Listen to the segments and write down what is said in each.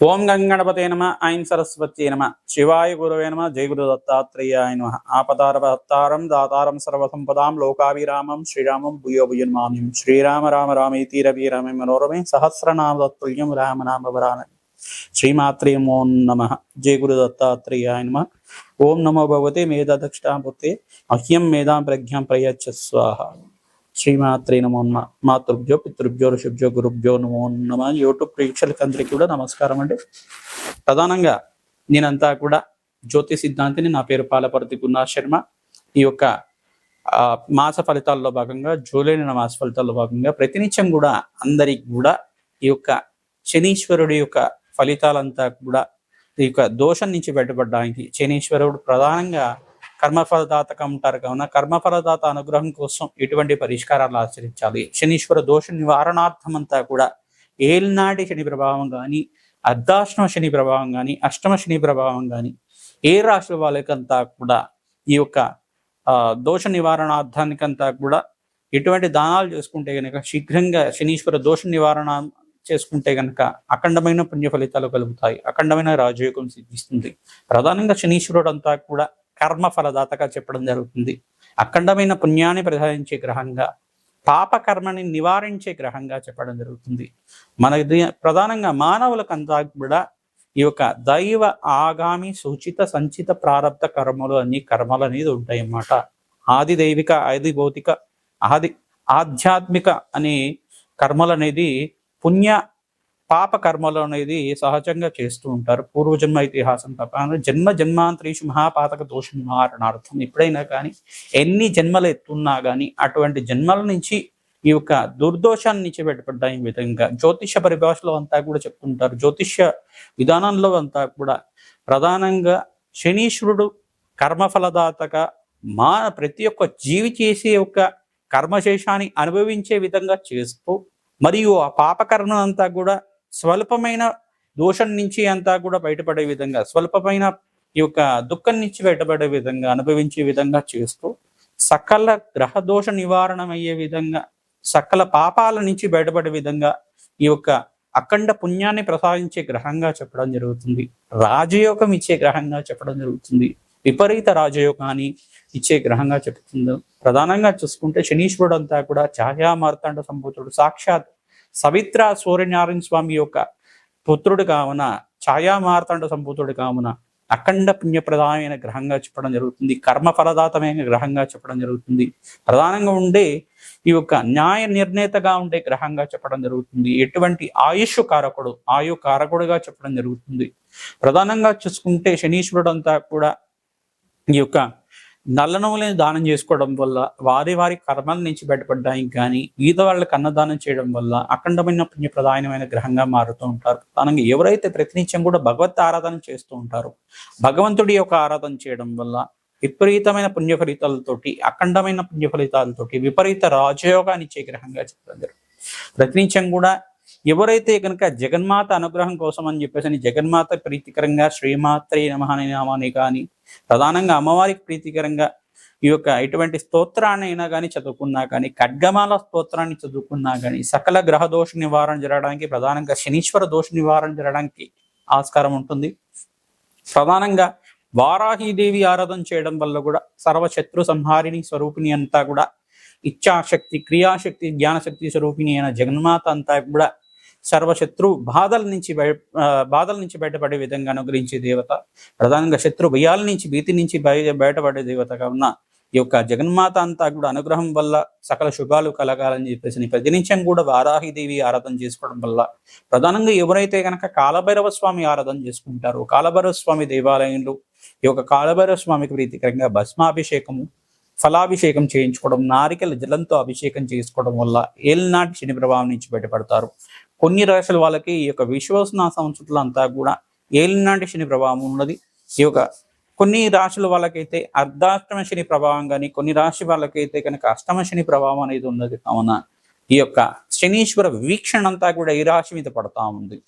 ఓం గంగణపతే నమ ఐం సరస్వతి నమ శివాయ గురవే నమ జయ గురు దత్తాత్రేయాయ నమ. ఆపదారభత్తారం దాతారం సర్వసంపదాం లోకాభిరామం శ్రీరామం భూయో భుజన్మామ్యం శ్రీరామ రామ రామేతి రవి రమే మనోరమే సహస్రనామ తత్తుల్యం రామనామ వరాన శ్రీమాత్రే నమో నమ. జయ గురు దత్తాత్రేయాయ నమ. ఓం నమో భగవతే మేధాదక్షిణామూర్తే మహ్యం మేధాం ప్రజ్ఞాం ప్రయచ్చ స్వాహ. శ్రీమాత్రి నమో నమ. మాతృభ్యో పితృభ్యో ఋషభ్యో గురుభ్యో నమో నమ. యూట్యూబ్ ప్రేక్షకులకి అందరికీ కూడా నమస్కారం అండి. ప్రధానంగా నేనంతా కూడా జ్యోతి సిద్ధాంతిని నా పేరు పాలపర్తి గున్నా శర్మ. ఈ యొక్క మాస ఫలితాల్లో భాగంగా జూలై నెల మాస ఫలితాల్లో భాగంగా ప్రతినిత్యం కూడా అందరికి కూడా ఈ యొక్క శనీశ్వరుడి యొక్క ఫలితాలంతా కూడా ఈ యొక్క దోషం నుంచి బయటపడడానికి శనీశ్వరుడు ప్రధానంగా కర్మఫలదాతగా ఉంటారు కావున కర్మఫలదాత అనుగ్రహం కోసం ఎటువంటి పరిష్కారాలు ఆచరించాలి? శనీశ్వర దోష నివారణార్థం అంతా కూడా ఏల్నాటి శని ప్రభావం కానీ అర్ధాష్టమ శని ప్రభావం కానీ అష్టమ శని ప్రభావం కానీ ఏ రాశుల వాళ్ళకంతా కూడా ఈ యొక్క ఆ, దోష నివారణార్థానికంతా కూడా ఎటువంటి దానాలు చేసుకుంటే గనక శీఘ్రంగా శనీశ్వర దోష నివారణ చేసుకుంటే గనక అఖండమైన పుణ్య ఫలితాలు కలుగుతాయి. అఖండమైన రాజయోగం సిద్ధిస్తుంది. ప్రధానంగా శనీశ్వరుడు అంతా కూడా కర్మ ఫలదాతగా చెప్పడం జరుగుతుంది. అఖండమైన పుణ్యాన్ని ప్రసాదించే గ్రహంగా పాపకర్మని నివారించే గ్రహంగా చెప్పడం జరుగుతుంది. మన ఇది- ప్రధానంగా మానవులకంతా కూడా ఈ యొక్క దైవ ఆగామి సూచిత సంచిత ప్రారంభ కర్మలు అన్ని కర్మలు అనేది ఉంటాయి అన్నమాట ఆది దైవిక ఆది భౌతిక ఆది ఆధ్యాత్మిక అనే కర్మలు అనేది పుణ్య పాప కర్మలు అనేది సహజంగా చేస్తూ ఉంటారు. పూర్వజన్మ ఇతిహాసం తప్ప జన్మ జన్మాంతరీషు మహాపాతక దోష నివారణార్థం ఎప్పుడైనా కానీ ఎన్ని జన్మలు ఎత్తున్నా కానీ అటువంటి జన్మల నుంచి ఈ యొక్క దుర్దోషాన్ని నుంచి బయటపడ్డా ఈ విధంగా. జ్యోతిష పరిభాషలో అంతా కూడా చెప్తుంటారు. జ్యోతిష్య విధానంలో అంతా కూడా ప్రధానంగా శనీశ్వరుడు కర్మఫలదాతగా మా ప్రతి ఒక్క జీవి చేసే యొక్క కర్మశేషాన్ని అనుభవించే విధంగా చేస్తూ మరియు ఆ పాపకర్మ అంతా కూడా స్వల్పమైన దోషం నుంచి అంతా కూడా బయటపడే విధంగా స్వల్పమైన ఈ యొక్క దుఃఖం నుంచి బయటపడే విధంగా అనుభవించే విధంగా చేస్తూ సకల గ్రహ దోష నివారణ అయ్యే విధంగా సకల పాపాల నుంచి బయటపడే విధంగా ఈ యొక్క అఖండ పుణ్యాన్ని ప్రసాదించే గ్రహంగా చెప్పడం జరుగుతుంది. రాజయోగం ఇచ్చే గ్రహంగా చెప్పడం జరుగుతుంది. విపరీత రాజయోగాన్ని ఇచ్చే గ్రహంగా చెప్తుంది. ప్రధానంగా చూసుకుంటే శనీశ్వరుడు అంతా కూడా ఛాయామార్తాండ సంభూతుడు సాక్షాత్ సవిత్ర సూర్యనారాయణ స్వామి యొక్క పుత్రుడు కావున ఛాయామార్తాండ సంపుతుడు కావున అఖండ పుణ్యప్రదమైన గ్రహంగా చెప్పడం జరుగుతుంది. కర్మ ఫలదాతమైన గ్రహంగా చెప్పడం జరుగుతుంది. ప్రధానంగా ఉండే ఈ యొక్క న్యాయ నిర్ణేతగా ఉండే గ్రహంగా చెప్పడం జరుగుతుంది. ఎటువంటి ఆయుష్ కారకుడు ఆయు కారకుడుగా చెప్పడం జరుగుతుంది. ప్రధానంగా చూసుకుంటే శనీశ్వరుడు అంతా కూడా ఈ యొక్క నల్లనవ్వులని దానం చేసుకోవడం వల్ల వారి వారి కర్మల నుంచి బయటపడడానికి కానీ ఈద వాళ్ళకి అన్నదానం చేయడం వల్ల అఖండమైన పుణ్య ప్రధానమైన గ్రహంగా మారుతూ ఉంటారు. ప్రధానంగా ఎవరైతే ప్రతినిత్యం కూడా భగవత్ ఆరాధన చేస్తూ ఉంటారో భగవంతుడి యొక్క ఆరాధన చేయడం వల్ల విపరీతమైన పుణ్య ఫలితాలతోటి అఖండమైన పుణ్య ఫలితాలతోటి విపరీత రాజయోగాన్ని ఇచ్చే గ్రహంగా చెప్పడం జరుగుతుంది. ప్రతినిత్యం కూడా ఎవరైతే కనుక జగన్మాత అనుగ్రహం కోసం అని చెప్పేసి జగన్మాత ప్రీతికరంగా శ్రీమాత్రే నమ అనే నామాన్ని కానీ ప్రధానంగా అమ్మవారికి ప్రీతికరంగా ఈ యొక్క ఎటువంటి స్తోత్రాన్ని అయినా కానీ చదువుకున్నా కానీ ఖడ్గమాల స్తోత్రాన్ని చదువుకున్నా కానీ సకల గ్రహ దోష నివారణ జరగడానికి ప్రధానంగా శనీశ్వర దోష నివారణ జరగడానికి ఆస్కారం ఉంటుంది. ప్రధానంగా వారాహీదేవి ఆరాధన చేయడం వల్ల కూడా సర్వశత్రు సంహారిణి స్వరూపిణి అంతా కూడా ఇచ్ఛాశక్తి క్రియాశక్తి జ్ఞానశక్తి స్వరూపిణి అయిన జగన్మాత అంతా కూడా సర్వశత్రు బాధల నుంచి బయ బాధల నుంచి బయటపడే విధంగా అనుగ్రహించే దేవత ప్రధానంగా శత్రు భయాల నుంచి భీతి నుంచి బయ బయటపడే దేవతగా ఉన్న ఈ యొక్క జగన్మాత అంతా కూడా అనుగ్రహం వల్ల సకల శుభాలు కలగాలని చెప్పేసి ప్రతినిత్యం కూడా వారాహిదేవి ఆరాధన చేసుకోవడం వల్ల ప్రధానంగా ఎవరైతే కనుక కాలభైరవ స్వామి ఆరాధన చేసుకుంటారో కాలభైరవ స్వామి దేవాలయంలో ఈ యొక్క కాలభైరవ స్వామికి ప్రీతికరంగా భస్మాభిషేకము ఫలాభిషేకం చేయించుకోవడం నారికల జలంతో అభిషేకం చేసుకోవడం వల్ల ఏలినాటి శని ప్రభావం నుంచి బయటపడతారు. కొన్ని రాశుల వాళ్ళకి ఈ యొక్క విశ్వసన సంవత్సరాలు అంతా కూడా ఏలినాటి శని ప్రభావం ఉన్నది. ఈ యొక్క కొన్ని రాశుల వాళ్ళకైతే అర్ధాష్టమ శని ప్రభావం కానీ కొన్ని రాశి వాళ్ళకైతే కనుక అష్టమ శని ప్రభావం అనేది ఉన్నది కావున ఈ యొక్క శనీశ్వర వీక్షణ అంతా కూడా ఈ రాశి మీద పడతా ఉంది.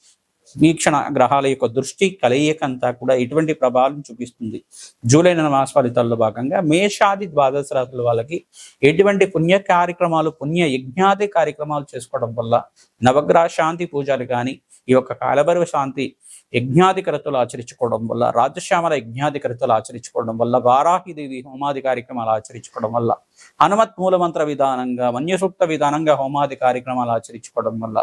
వీక్షణ గ్రహాల యొక్క దృష్టి కలయిక అంతా కూడా ఎటువంటి ప్రభావం చూపిస్తుంది. జూలై నెల మాస ఫలితాల్లో భాగంగా మేషాది ద్వాదశ రాశుల వాళ్ళకి ఎటువంటి పుణ్య కార్యక్రమాలు పుణ్య యజ్ఞాది కార్యక్రమాలు చేసుకోవడం వల్ల నవగ్రహ శాంతి పూజలు కానీ ఈ యొక్క కాలభైరవ శాంతి యజ్ఞాధికరతలు ఆచరించుకోవడం వల్ల రాజశ్యామల యజ్ఞాధికరతలు ఆచరించుకోవడం వల్ల వారాహిదేవి హోమాది కార్యక్రమాలు ఆచరించుకోవడం వల్ల హనుమత్ మూలమంత్ర విధానంగా వన్యసూక్త విధానంగా హోమాది కార్యక్రమాలు ఆచరించుకోవడం వల్ల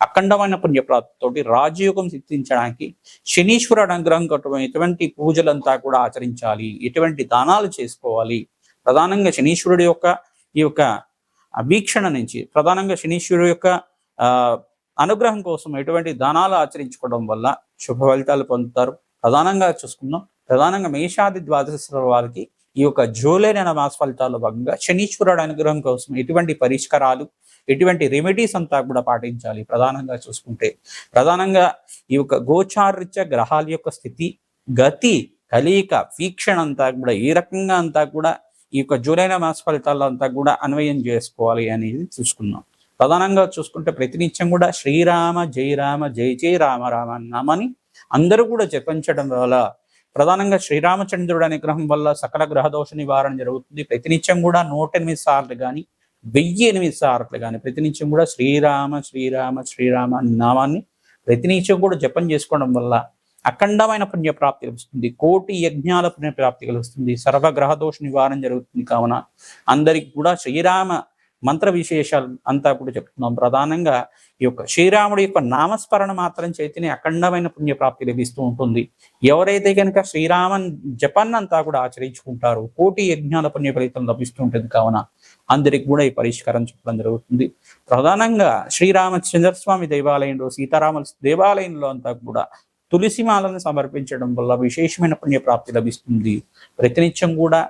అఖండమైన పుణ్యప్రాప్తితోటి రాజయోగం సిద్ధించడానికి శనీశ్వరుడు అనుగ్రహం కట్టడం ఎటువంటి పూజలంతా కూడా ఆచరించాలి. ఎటువంటి దానాలు చేసుకోవాలి. ప్రధానంగా శనీశ్వరుడు యొక్క ఈ యొక్క వీక్షణ నుంచి ప్రధానంగా శనీశ్వరుడు యొక్క ఆ అనుగ్రహం కోసం ఎటువంటి దానాలు ఆచరించుకోవడం వల్ల శుభ ఫలితాలు పొందుతారు. ప్రధానంగా చూసుకుందాం. ప్రధానంగా మేషాది ద్వాదశ వారికి ఈ యొక్క జూలై నెల మాస ఫలితాల్లో భాగంగా శనీశ్వరుడు అనుగ్రహం కోసం ఎటువంటి పరిష్కారాలు ఎటువంటి రెమెడీస్ అంతా కూడా పాటించాలి. ప్రధానంగా చూసుకుంటే ప్రధానంగా ఈ యొక్క గోచారిత్య గ్రహాల యొక్క స్థితి గతి కలియిక వీక్షణ అంతా కూడా ఏ రకంగా అంతా కూడా ఈ యొక్క జూలైన మాస ఫలితాల్లో అంతా కూడా అన్వయం చేసుకోవాలి అనేది చూసుకుందాం. ప్రధానంగా చూసుకుంటే ప్రతినిత్యం కూడా శ్రీరామ జై రామ జై జై రామ రామ నామని అందరూ కూడా జపించడం వల్ల ప్రధానంగా శ్రీరామచంద్రుడు అనుగ్రహం వల్ల సకల గ్రహదోష నివారణ జరుగుతుంది. ప్రతినిత్యం కూడా నూట ఎనిమిది సార్లు కానీ వెయ్యి ఎనిమిది సార్లు కానీ ప్రతినిత్యం కూడా శ్రీరామ శ్రీరామ శ్రీరామ నామాన్ని ప్రతినిత్యం కూడా జపం చేసుకోవడం వల్ల అఖండమైన పుణ్యప్రాప్తి కలుగుతుంది కోటి యజ్ఞాల పుణ్యప్రాప్తి కలుగుతుంది. సర్వగ్రహదోష నివారణ జరుగుతుంది కావున అందరికి కూడా శ్రీరామ మంత్ర విశేషాలు అంతా కూడా చెప్తున్నాం. ప్రధానంగా ఈ యొక్క శ్రీరాముడి యొక్క నామస్మరణ మాత్రం చైతన్య అఖండమైన పుణ్యప్రాప్తి లభిస్తూ ఉంటుంది. ఎవరైతే కనుక శ్రీరామన్ జపన్నంతా కూడా ఆచరించుకుంటారో కోటి యజ్ఞాల పుణ్య ఫలితం లభిస్తూ ఉంటుంది కావున అందరికి కూడా ఈ పరిష్కారం చెప్పడం జరుగుతుంది. ప్రధానంగా శ్రీరామచంద్రస్వామి దేవాలయంలో సీతారామ దేవాలయంలో అంతా కూడా తులసిమాలను సమర్పించడం వల్ల విశేషమైన పుణ్యప్రాప్తి లభిస్తుంది. ప్రతినిత్యం కూడా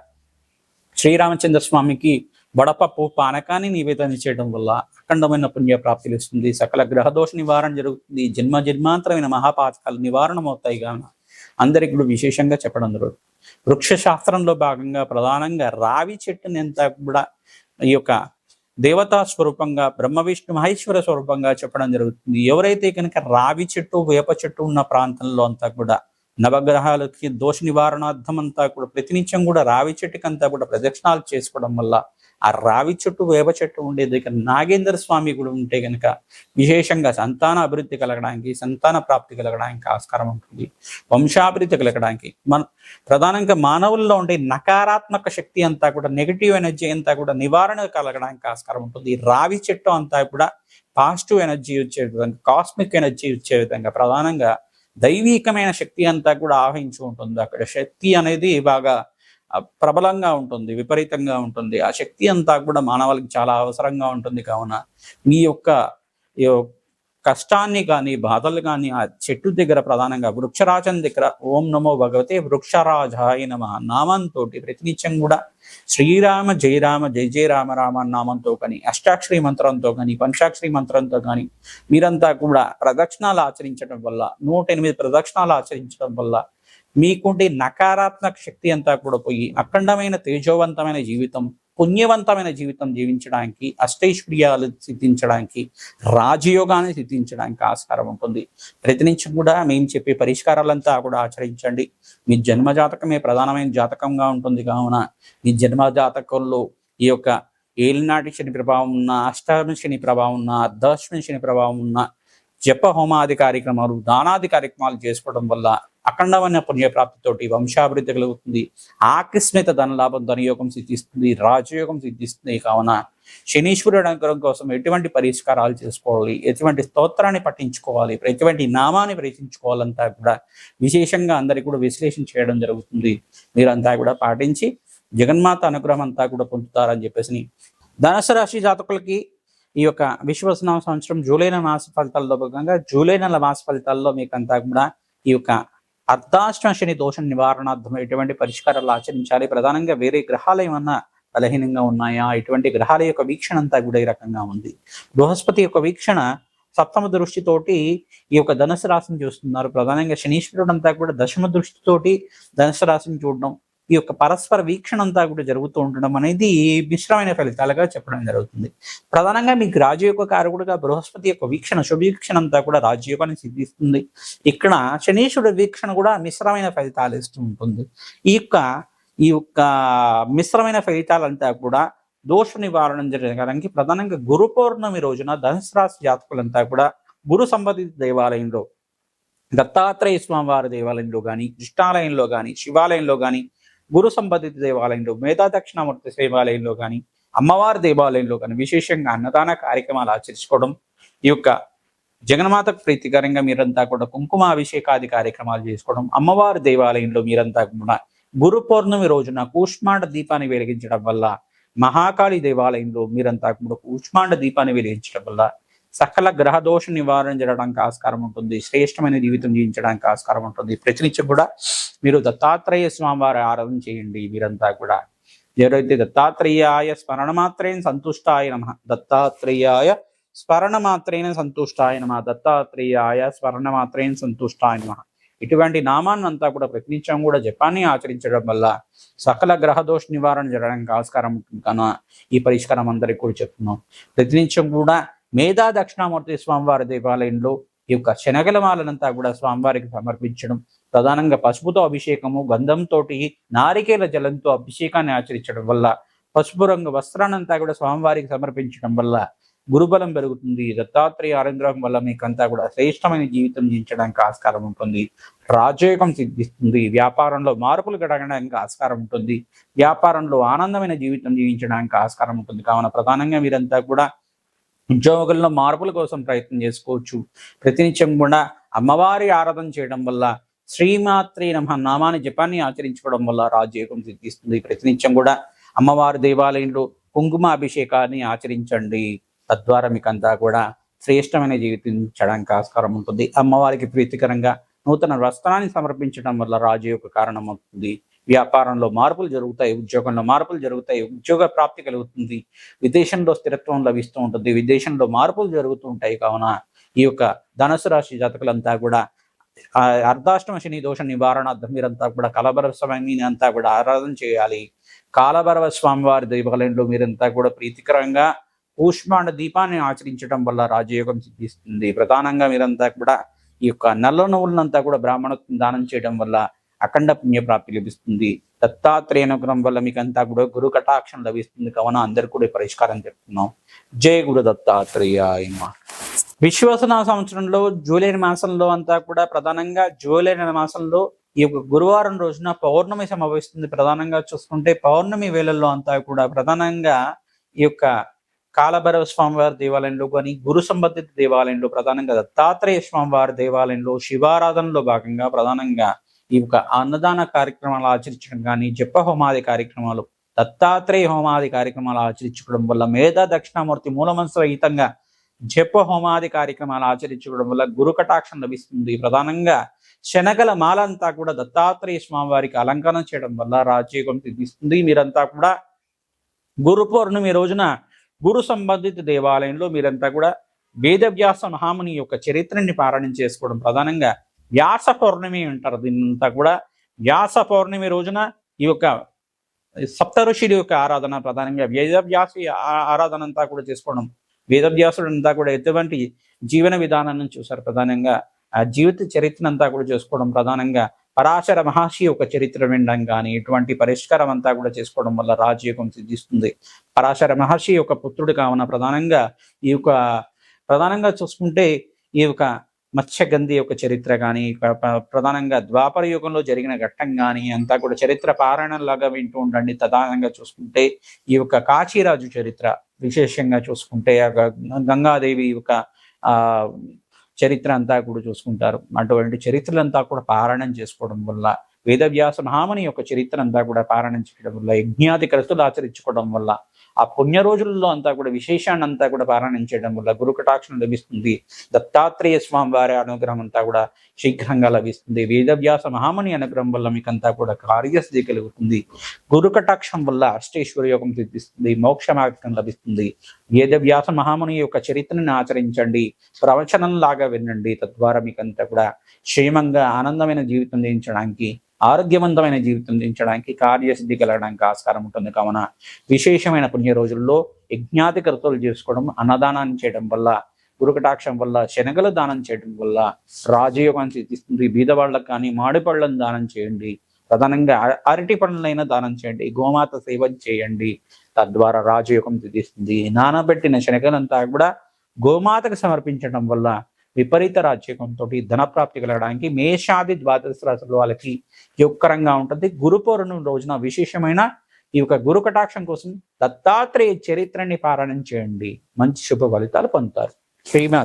శ్రీరామచంద్ర స్వామికి వడపప్పు పానకాన్ని నివేదన చేయడం వల్ల అఖండమైన పుణ్య ప్రాప్తి ఇస్తుంది సకల గ్రహదోష నివారణ జరుగుతుంది. జన్మ జన్మాంతరమైన మహాపాతకాలు నివారణ అవుతాయి కావున అందరికి కూడా విశేషంగా చెప్పడం జరుగుతుంది. వృక్ష శాస్త్రంలో భాగంగా ప్రధానంగా రావి చెట్టుని అంతా కూడా ఈ యొక్క దేవతా స్వరూపంగా బ్రహ్మ విష్ణు మహేశ్వర స్వరూపంగా చెప్పడం జరుగుతుంది. ఎవరైతే కనుక రావి చెట్టు వేప చెట్టు ఉన్న ప్రాంతంలో అంతా కూడా నవగ్రహాలకి దోష నివారణార్థం అంతా కూడా ప్రతినిత్యం కూడా రావి చెట్టుకంతా కూడా ప్రదక్షిణాలు చేసుకోవడం వల్ల ఆ రావి చెట్టు వేప చెట్టు ఉండే దగ్గర నాగేంద్ర స్వామి కూడా ఉంటే కనుక విశేషంగా సంతాన అభివృద్ధి కలగడానికి సంతాన ప్రాప్తి కలగడానికి ఆస్కారం ఉంటుంది. వంశాభివృద్ధి కలగడానికి. మన ప్రధానంగా మానవుల్లో ఉండే నకారాత్మక శక్తి అంతా కూడా నెగిటివ్ ఎనర్జీ అంతా కూడా నివారణ కలగడానికి ఆస్కారం ఉంటుంది. రావి చెట్టు అంతా కూడా పాజిటివ్ ఎనర్జీ వచ్చే విధంగా కాస్మిక్ ఎనర్జీ వచ్చే విధంగా ప్రధానంగా దైవీకమైన శక్తి అంతా కూడా ఆవహించి ఉంటుంది. అక్కడ శక్తి అనేది బాగా ప్రబలంగా ఉంటుంది విపరీతంగా ఉంటుంది. ఆ శక్తి అంతా కూడా మానవాళికి చాలా అవసరంగా ఉంటుంది. కావున మీ యొక్క కష్టాన్ని కానీ బాధలు కానీ ఆ చెట్టు దగ్గర ప్రధానంగా వృక్షరాజం దగ్గర ఓం నమో భగవతే వృక్షరాజాయ నమ నామంతో ప్రతినిత్యం కూడా శ్రీరామ జయరామ జయ జయ రామ రామ నామంతో కానీ అష్టాక్షరి మంత్రంతో కానీ పంచాక్షరి మంత్రంతో కానీ మీరంతా కూడా ప్రదక్షిణాలు ఆచరించడం వల్ల నూట ఎనిమిది ప్రదక్షిణాలు ఆచరించడం వల్ల మీకుండే నకారాత్మక శక్తి అంతా కూడా పోయి అఖండమైన తేజోవంతమైన జీవితం పుణ్యవంతమైన జీవితం జీవించడానికి అష్టైశ్వర్యాలు సిద్ధించడానికి రాజయోగాన్ని సిద్ధించడానికి ఆస్కారం ఉంటుంది. ప్రతినిత్యం కూడా మేము చెప్పే పరిష్కారాలంతా కూడా ఆచరించండి. మీ జన్మ జాతకమే ప్రధానమైన జాతకంగా ఉంటుంది. కావున మీ జన్మ జాతకంలో ఈ యొక్క ఏలినాటి శని ప్రభావం ఉన్న అష్టామి శని ప్రభావం ఉన్న అర్ధాశ్వని శని ప్రభావం ఉన్న జప హోమాది కార్యక్రమాలు దానాది కార్యక్రమాలు చేసుకోవడం వల్ల అఖండమైన పుణ్యప్రాప్తితోటి వంశాభివృద్ధి కలుగుతుంది. ఆకస్మిక ధనలాభం ధనయోగం సిద్ధిస్తుంది రాజయోగం సిద్ధిస్తుంది. కావున శనీశ్వరుడు అనుగ్రహం కోసం ఎటువంటి పరిష్కారాలు చేసుకోవాలి? ఎటువంటి స్తోత్రాన్ని పఠించుకోవాలి? ఎటువంటి నామాన్ని ప్రయత్నించుకోవాలంతా కూడా విశేషంగా అందరికి కూడా విశ్లేషణ చేయడం జరుగుతుంది. మీరంతా కూడా పాటించి జగన్మాత అనుగ్రహం అంతా కూడా పొందుతారని చెప్పేసి ధనుసు రాశి జాతకులకి ఈ యొక్క విశ్వసనామ సంవత్సరం జూలై నెల మాస ఫలితాల్లో భాగంగా జూలై నెల మాస ఫలితాల్లో మీకు అంతా కూడా ఈ యొక్క అర్ధాష్టమ శని దోష నివారణార్థం ఎటువంటి పరిష్కారాలు ఆచరించాలి? ప్రధానంగా వేరే గ్రహాలు ఏమన్నా బలహీనంగా ఉన్నాయా? ఇటువంటి గ్రహాల యొక్క వీక్షణ అంతా కూడా ఈ రకంగా ఉంది. బృహస్పతి యొక్క వీక్షణ సప్తమ దృష్టితోటి ఈ యొక్క ధనుసు రాశిని చూస్తున్నారు. ప్రధానంగా శనీశ్వరుడు అంతా కూడా దశమ దృష్టితోటి ధనుసు రాశిని చూడడం ఈ యొక్క పరస్పర వీక్షణ అంతా కూడా జరుగుతూ ఉండడం అనేది మిశ్రమైన ఫలితాలుగా చెప్పడం జరుగుతుంది. ప్రధానంగా మీకు రాజయోగ కారకుడుగా బృహస్పతి యొక్క వీక్షణ శుభవీక్షణ అంతా కూడా రాజయోగాన్ని సిద్ధిస్తుంది. ఇక్కడ శనీశ్వరుడు వీక్షణ కూడా మిశ్రమైన ఫలితాలు ఇస్తూ ఉంటుంది. ఈ యొక్క ఈ యొక్క మిశ్రమైన ఫలితాలంతా కూడా దోష నివారణ జరగడానికి ప్రధానంగా గురు పౌర్ణమి రోజున ధనుసు రాశి జాతకులంతా కూడా గురు సంబంధిత దేవాలయంలో దత్తాత్రేయ స్వామివారి దేవాలయంలో కానీ కృష్ణాలయంలో కానీ శివాలయంలో కానీ గురు సంబంధిత దేవాలయంలో మేధా దక్షిణామూర్తి దేవాలయంలో కానీ అమ్మవారి దేవాలయంలో కానీ విశేషంగా అన్నదాన కార్యక్రమాలు ఆచరించుకోవడం ఈ యొక్క జగన్మాతకు ప్రీతికరంగా మీరంతా కూడా కుంకుమ అభిషేకాది కార్యక్రమాలు చేసుకోవడం అమ్మవారి దేవాలయంలో మీరంతా కూడా గురు పౌర్ణమి రోజున కూష్మాండ దీపాన్ని వెలిగించడం వల్ల మహాకాళి దేవాలయంలో మీరంతా కూడా కూష్మాండ దీపాన్ని వెలిగించడం వల్ల సకల గ్రహదోష నివారణ జరగడానికి ఆస్కారం ఉంటుంది. శ్రేష్టమైన జీవితం జీవించడానికి ఆస్కారం ఉంటుంది. ప్రతినిత్యం కూడా మీరు దత్తాత్రేయ స్వామివారి ఆరాధన చేయండి మీరంతా కూడా. ఎవరైతే దత్తాత్రేయాయ స్మరణ మాత్రేణ సంతుష్టాయ నమ దత్తాత్రేయాయ స్మరణ మాత్రేన సంతుష్టాయ నమ దత్తాత్రేయాయ స్మరణ మాత్రేణ సంతుష్టాయ నమ. ఇటువంటి నామాన్ని అంతా కూడా ప్రతినిత్యం కూడా జపాన్ని ఆచరించడం వల్ల సకల గ్రహదోష నివారణ జరగడానికి ఆస్కారం ఉంటుంది కనుక ఈ పరిష్కారం అందరికి కూడా చెప్తున్నాం. ప్రతినిత్యం కూడా మేధా దక్షిణామూర్తి స్వామివారి దేవాలయంలో ఈ యొక్క శనగలమాలనంతా కూడా స్వామివారికి సమర్పించడం ప్రధానంగా పసుపుతో అభిషేకము గంధంతో నారికేల జలంతో అభిషేకాన్ని ఆచరించడం వల్ల పసుపు రంగు వస్త్రాన్నంతా కూడా స్వామివారికి సమర్పించడం వల్ల గురుబలం పెరుగుతుంది. దత్తాత్రేయ ఆనందం వల్ల మీకంతా కూడా శ్రేష్టమైన జీవితం జీవించడానికి ఆస్కారం ఉంటుంది. రాజయోగం సిద్ధిస్తుంది. వ్యాపారంలో మార్పులు గడగడానికి ఆస్కారం ఉంటుంది. వ్యాపారంలో ఆనందమైన జీవితం జీవించడానికి ఆస్కారం ఉంటుంది. కావున ప్రధానంగా మీరంతా కూడా ఉద్యోగుల్లో మార్పుల కోసం ప్రయత్నం చేసుకోవచ్చు. ప్రతినిత్యం కూడా అమ్మవారి ఆరాధన చేయడం వల్ల శ్రీమాత్రి నమ నామాన్ని జపాన్ని ఆచరించుకోవడం వల్ల రాజయోగం సిద్ధిస్తుంది. ప్రతినిత్యం కూడా అమ్మవారి దేవాలయంలో కుంకుమ అభిషేకాన్ని ఆచరించండి. తద్వారా మీకు అంతా కూడా శ్రేష్టమైన జీవితించడానికి ఆస్కారం ఉంటుంది. అమ్మవారికి ప్రీతికరంగా నూతన వస్త్రాన్ని సమర్పించడం వల్ల రాజయోగ కారణం అవుతుంది వ్యాపారంలో మార్పులు జరుగుతాయి ఉద్యోగంలో మార్పులు జరుగుతాయి ఉద్యోగ ప్రాప్తి కలుగుతుంది విదేశంలో స్థిరత్వం లభిస్తూ ఉంటుంది విదేశంలో మార్పులు జరుగుతూ ఉంటాయి. కావున ఈ యొక్క ధనుసు రాశి జాతకులంతా కూడా అర్ధాష్టమ శని దోష నివారణార్థం మీరంతా కూడా కలబర స్వామిని అంతా కూడా ఆరాధన చేయాలి. కాలభరవ స్వామివారి దేవాలయంలో మీరంతా కూడా ప్రీతికరంగా కూష్మాండ దీపాన్ని ఆచరించడం వల్ల రాజయోగం సిద్ధిస్తుంది. ప్రధానంగా మీరంతా కూడా ఈ యొక్క నల్ల నువ్వులనంతా కూడా బ్రాహ్మణ దానం చేయడం వల్ల అఖండ పుణ్యప్రాప్తి లభిస్తుంది. దత్తాత్రేయ అనుగ్రహం వల్ల మీకు అంతా కూడా గురు కటాక్షం లభిస్తుంది. కావున అందరు కూడా పరిష్కారం చెప్తున్నాం జయ గురు దత్తాత్రేయ విశ్వసన సంవత్సరంలో జూలై మాసంలో అంతా కూడా ప్రధానంగా జూలై మాసంలో ఈ యొక్క గురువారం రోజున పౌర్ణమి సంభవిస్తుంది ప్రధానంగా చూసుకుంటే పౌర్ణమి వేళల్లో అంతా కూడా ప్రధానంగా ఈ యొక్క కాలభైరవ స్వామివారి దేవాలయంలో కానీ గురు సంబంధిత దేవాలయంలో ప్రధానంగా దత్తాత్రేయ స్వామివారి దేవాలయంలో శివారాధనలో భాగంగా ప్రధానంగా ఈ యొక్క అన్నదాన కార్యక్రమాలు ఆచరించడం కానీ జప హోమాది కార్యక్రమాలు దత్తాత్రేయ హోమాది కార్యక్రమాలు ఆచరించుకోవడం వల్ల మేధా దక్షిణామూర్తి మూలమంత్రహితంగా జప హోమాది కార్యక్రమాలు ఆచరించుకోవడం వల్ల గురు కటాక్షం లభిస్తుంది. ప్రధానంగా శనగల మాలంతా కూడా దత్తాత్రేయ స్వామి వారికి అలంకరణ చేయడం వల్ల రాజయోగం సిద్ధిస్తుంది మీరంతా కూడా గురు పౌర్ణమి రోజున గురు సంబంధిత దేవాలయంలో మీరంతా కూడా వేదవ్యాస మహాముని యొక్క చరిత్రని పారాయణం చేసుకోవడం ప్రధానంగా వ్యాస పౌర్ణమి అంటారు దీన్నంతా కూడా. వ్యాస పౌర్ణమి రోజున ఈ యొక్క సప్తఋషుడి యొక్క ఆరాధన ప్రధానంగా వేదవ్యాసి ఆ- ఆరాధన అంతా కూడా చేసుకోవడం. వేదవ్యాసుడు అంతా కూడా ఎటువంటి జీవన విధానాన్ని చూశారు ప్రధానంగా. ఆ జీవిత చరిత్ర అంతా కూడా చేసుకోవడం ప్రధానంగా. పరాశర మహర్షి యొక్క చరిత్ర వినడం కానీ ఇటువంటి పరిష్కారం అంతా కూడా చేసుకోవడం వల్ల రాజయోగం సిద్ధిస్తుంది. పరాశర మహర్షి యొక్క పుత్రుడు కావున ప్రధానంగా ఈ యొక్క ప్రధానంగా చూసుకుంటే ఈ యొక్క మత్స్యగంధి యొక్క చరిత్ర కానీ ప్రధానంగా ద్వాపర యుగంలో జరిగిన ఘట్టం కానీ అంతా కూడా చరిత్ర పారాయణంలాగా వింటూ ఉండండి. ప్రధానంగా చూసుకుంటే ఈ యొక్క కాశీరాజు చరిత్ర విశేషంగా చూసుకుంటే ఆ గంగాదేవి యొక్క ఆ చరిత్ర అంతా కూడా చూసుకుంటారు. అటువంటి చరిత్రలంతా కూడా పారాయణం చేసుకోవడం వల్ల వేదవ్యాస మహాముని యొక్క చరిత్ర అంతా కూడా పారాయణం చేయడం వల్ల యజ్ఞాది కృతులు ఆచరించుకోవడం వల్ల ఆ పుణ్య రోజుల్లో అంతా కూడా విశేషాన్ని అంతా కూడా పారాయణం చేయడం వల్ల గురు కటాక్షం లభిస్తుంది. దత్తాత్రేయ స్వామి వారి అనుగ్రహం అంతా కూడా శీఘ్రంగా లభిస్తుంది. వేదవ్యాస మహామణి అనుగ్రహం వల్ల మీకంతా కూడా కార్యసిద్ధి కలుగుతుంది. గురు కటాక్షం వల్ల అష్టేశ్వర యోగం సిద్ధిస్తుంది. మోక్ష మార్గం లభిస్తుంది. వేదవ్యాస మహాముని యొక్క చరిత్రని ఆచరించండి. ప్రవచనం లాగా వినండి. తద్వారా మీకంతా కూడా క్షేమంగా ఆనందమైన జీవితం జీవించడానికి ఆరోగ్యవంతమైన జీవితం దించడానికి కార్యసిద్ధి కలగడానికి ఆస్కారం ఉంటుంది. కావున విశేషమైన పుణ్య రోజుల్లో యజ్ఞాతి కర్తలు చేసుకోవడం అన్నదానాన్ని చేయడం వల్ల గురుకటాక్షం వల్ల శనగలు దానం చేయడం వల్ల రాజయోగాన్ని సిద్ధిస్తుంది. బీదవాళ్ళకు కానీ మాడిపళ్ళను దానం చేయండి. ప్రధానంగా అరటి పండ్లైనా దానం చేయండి. గోమాత సేవ చేయండి. తద్వారా రాజయోగం సిద్ధిస్తుంది. నానబెట్టిన శనగలంతా కూడా గోమాతకు సమర్పించడం వల్ల విపరీత రాజ్యకంతో ధనప్రాప్తి కలగడానికి మేషాది ద్వాదశ రాశుల వాళ్ళకి యుక్కరంగా ఉంటుంది. గురు పౌర్ణమి రోజున విశేషమైన ఈ యొక్క గురు కటాక్షం కోసం దత్తాత్రేయ చరిత్రని పారాయణం చేయండి. మంచి శుభ ఫలితాలు పొందుతారు. శ్రీమాత